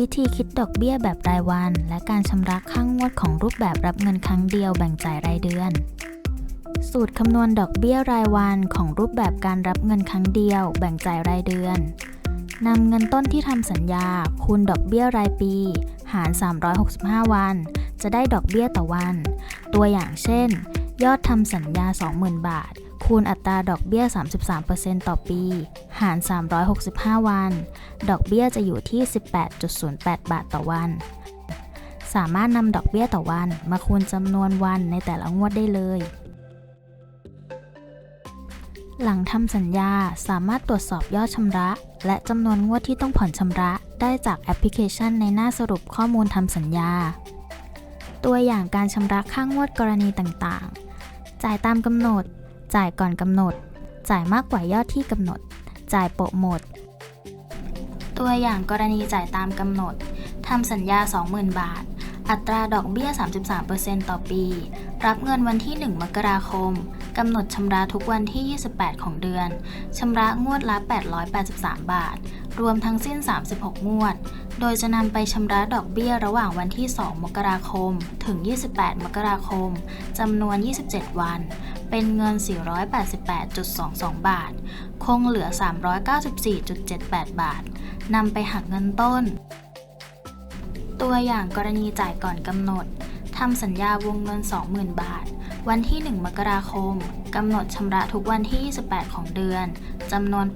วิธีคิดดอกเบี้ยแบบรายวัน และการชำระค่างวดของรูปแบบรับเงินครั้งเดียวแบ่งจ่ายรายเดือน สูตรคำนวณดอกเบี้ยรายวันของรูปแบบการรับเงินครั้งเดียว แบ่งจ่ายรายเดือนนำเงินต้นที่ทำสัญญา คูณดอกเบี้ยรายปี หาร 365 วัน จะได้ดอกเบี้ยต่อวัน ตัวอย่างเช่น ยอดทำสัญญา 20,000 บาท คูณอัตราดอกเบี้ย 33%ต่อปี หาร 365 วัน ดอกเบี้ยจะอยู่ที่ 18.08 บาทต่อวัน สามารถนำดอกเบี้ยต่อวันมาคูณจำนวนวันในแต่ละงวดได้เลย หลังทำสัญญาสามารถตรวจสอบยอดชำระ และจำนวนงวดที่ต้องผ่อนชำระได้จากแอปพลิเคชันในหน้าสรุปข้อมูลทำสัญญา ตัวอย่างการชำระค่างวดกรณีต่างๆ จ่ายตามกำหนด จ่ายก่อนกำหนด จ่ายมากกว่ายอดที่กำหนด จ่ายโปะหมด ตัวอย่างกรณีจ่ายตามกำหนดทำสัญญา 20,000 บาท อัตราดอกเบี้ย 33%ต่อปี รับเงินวันที่ 1 มกราคมกำหนดชำระทุกวันที่ 28 ของเดือน ชำระงวดละ 883 บาท รวมทั้งสิ้น 36 งวด โดยจะนำไปชำระดอกเบี้ยระหว่างวันที่ 2 มกราคม ถึง 28 มกราคม จำนวน 27 วัน เป็นเงิน 488.22 บาท คงเหลือ 394.78 บาท นำไปหักเงินต้น ตัวอย่างกรณีจ่ายก่อนกำหนด ทำสัญญาวงเงิน 20,000 บาท วันที่ 1 มกราคม กำหนดชำระทุกวันที่ 28 ของเดือน จำนวน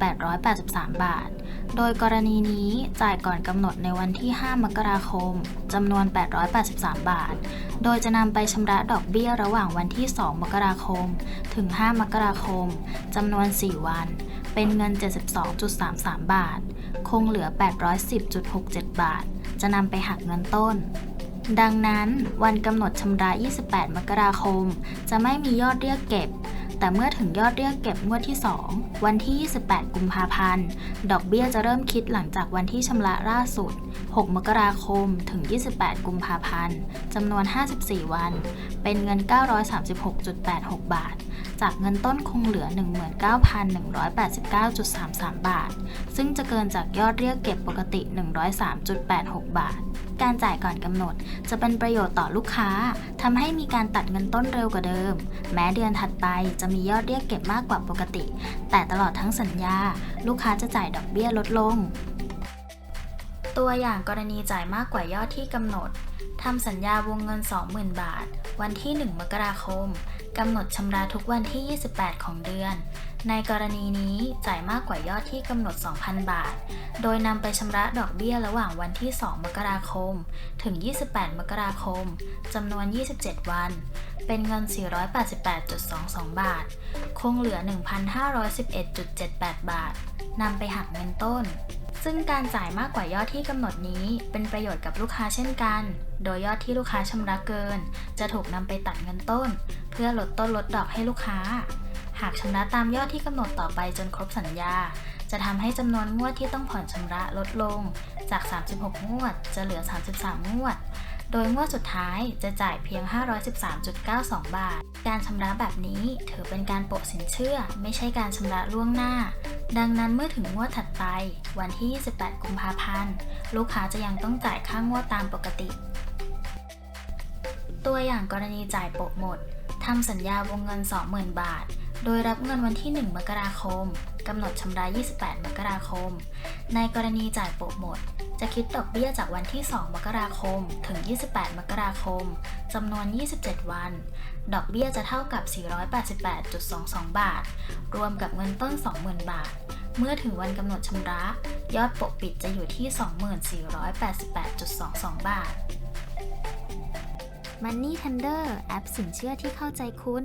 883 บาทโดยกรณีนี้จ่ายก่อนกำหนดในวันที่ 5 มกราคม จำนวน 883 บาท โดยจะนำไปชำระดอกเบี้ยระหว่างวันที่ 2 มกราคม ถึง 5 มกราคมจำนวน 4 วัน เป็นเงิน 72.33 บาท คงเหลือ 810.67 บาท จะนำไปหักเงินต้นดังนั้นวันกำหนดชำระ 28 มกราคม จะไม่มียอดเรียกเก็บ แต่เมื่อถึงยอดเรียกเก็บงวดที่ 2 วันที่ 28 กุมภาพันธ์ ดอกเบี้ยจะเริ่มคิดหลังจากวันที่ชำระล่าสุด 6 มกราคม ถึง 28 กุมภาพันธ์ จำนวน 54 วัน เป็นเงิน 936.86 บาท จากเงินต้นคงเหลือ 19,189.33 บาท ซึ่งจะเกินจากยอดเรียกเก็บปกติ 103.86 บาท การจ่ายก่อนกำหนดจะเป็นประโยชน์ต่อลูกค้าทำให้มีการตัดเงินต้นเร็วกว่าเดิม แม้เดือนถัดไปจะมียอดเรียกเก็บมากกว่าปกติ แต่ตลอดทั้งสัญญา ลูกค้าจะจ่ายดอกเบี้ยลดลง ตัวอย่างกรณีจ่ายมากกว่ายอดที่กำหนด ทำสัญญาวงเงิน 20,000 บาท วันที่ 1 มกราคม กำหนดชำระทุกวันที่ 28 ของเดือน ในกรณีนี้จ่ายมากกว่ายอดที่กำหนด 2,000 บาท โดยนำไปชำระดอกเบี้ยระหว่างวันที่ 2 มกราคม ถึง 28 มกราคม จำนวน 27 วัน เป็นเงิน 488.22 บาท คงเหลือ 1,511.78 บาท นำไปหักเงินต้น ซึ่งการจ่ายมากกว่ายอดที่กำหนดนี้ เป็นประโยชน์กับลูกค้าเช่นกัน โดยยอดที่ลูกค้าชำระเกิน จะถูกนำไปตัดเงินต้น เพื่อลดต้นลดดอกให้ลูกค้า หากชำระตามยอดที่กำหนดต่อไปจนครบสัญญา จะทำให้จำนวนงวดที่ต้องผ่อนชำระลดลง จาก 36 งวด จะเหลือ 33 งวด โดยงวดสุดท้ายจะจ่ายเพียง 513.92 บาท การชำระแบบนี้ถือเป็นการโปะสินเชื่อ ไม่ใช่การชำระล่วงหน้า ดังนั้นเมื่อถึงงวดถัดไป วันที่ 28 กุมภาพันธ์ ลูกค้าจะยังต้องจ่ายค่างวดตามปกติ ตัวอย่างกรณีจ่ายโปะหมดทำสัญญาวงเงิน 20,000 บาท โดยรับเงินวันที่ 1 มกราคมกำหนดชำระ 28 มกราคม ในกรณีจ่ายโปะหมด จะคิดดอกเบี้ยจากวันที่ 2 มกราคม ถึง 28 มกราคม จำนวน 27 วัน ดอกเบี้ยจะเท่ากับ 488.22 บาท รวมกับเงินต้น 20,000 บาท เมื่อถึงวันกำหนดชำระ ยอดปกปิดจะอยู่ที่ 2488.22 บาท Money Tender แอปสินเชื่อที่เข้าใจคุณ